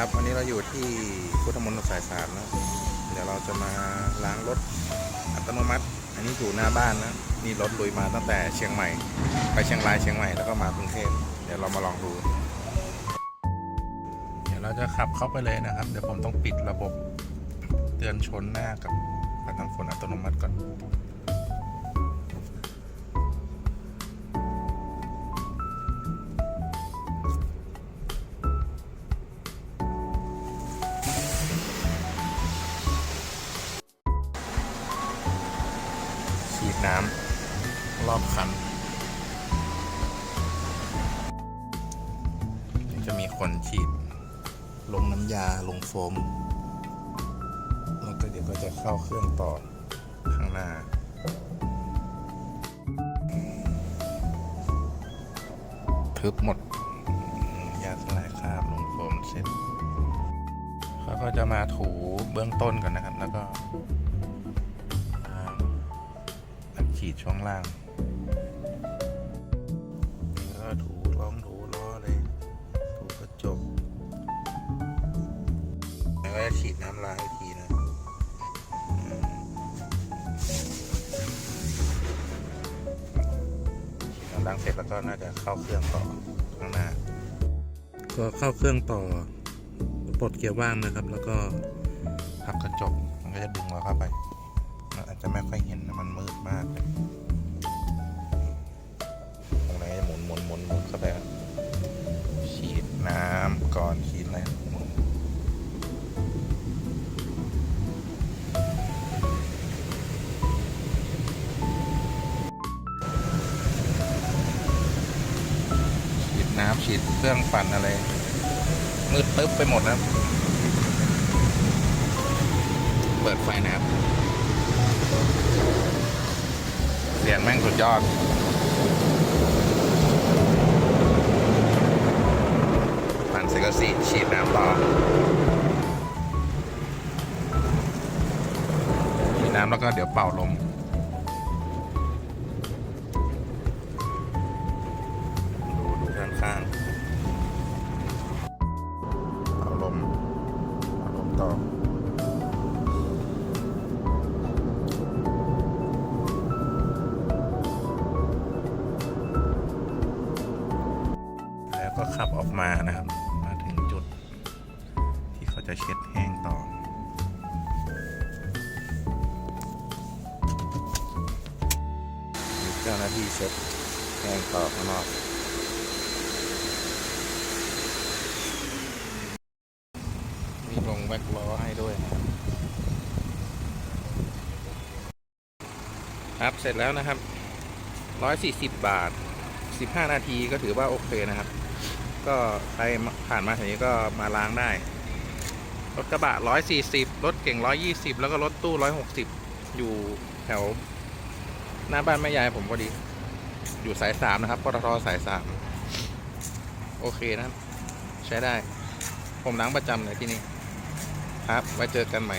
ครับวันนี้เราอยู่ที่พุทธมณฑลสายสามนะเดี๋ยวเราจะมาล้างรถอัตโนมัติ อันนี้อยู่หน้าบ้านนะนี่รถลุยมาตั้งแต่เชียงใหม่ ไปเชียงรายเชียงใหม่แล้วก็มากรุงเทพเดี๋ยวเรามาลองดู เดี๋ยวเราจะขับเข้าไปเลยนะครับ เดี๋ยวผมต้องปิดระบบเตือนชนหน้ากับปัดน้ำฝนอัตโนมัติก่อน น้ำรอบคันจะมีคนฉีด ลงน้ำยาลงโฟม แล้วก็เดี๋ยวก็จะเข้าเครื่องต่อข้างหน้าทึบหมด ยาสลายคราบลงโฟมเสร็จเขาก็จะมาถูเบื้องต้นก่อนนะครับ แล้วก็ีดช่วงล่างแล้วก็ถูร้องถูล้อเลยถูกระจกแล้วก็จะฉีดน้ำล้างอีกทีนะฉีดน้ำล้างเสร็จแล้วก็น่าจะเข้าเครื่องต่อข้างหน้า ก็เข้าเครื่องต่อปลดเกียร์ว่างนะครับ แล้วก็พับกระจกมันก็จะดึงเราเข้าไป มันอาจจะไม่ค่อยเห็นนะมันมืดมากเลยตรงไหนหมุนหมุนหมุนหมุนเข้าไปรับฉีดน้ำก่อนฉีดอะไรหมุนฉีดน้ำฉีดเครื่องปั่นอะไร มืดตึ๊บไปหมดนะเปิดไฟนะครับ เสียงแม่งสุดยอดปั่นเสร็จก็สีฉีดน้ำต่อฉีดน้ำแล้วก็เดี๋ยวเป่าลม ก็ขับออกมานะครับ มาถึงจุดที่เขาจะเช็ดแห้งต่อเจ้าหน้าที่เช็ดแห้งต่อข้างนอกมีลงแว็กล้อให้ด้วยนะครับครับเสร็จแล้วนะครับ 140 บาท 15 นาทีก็ถือว่าโอเคนะครับ ก็ใครผ่านมาแถวนี้ก็มาล้างได้ รถกระบะ 140 รถเก่ง 120 แล้วก็รถตู้ 160 อยู่แถว หน้าบ้านแม่ยายผมพอดี อยู่สายสามนะครับปตทสายสามโอเคนะใช้ได้ ผมล้างประจำเลยที่นี่ ครับไว้เจอกันใหม่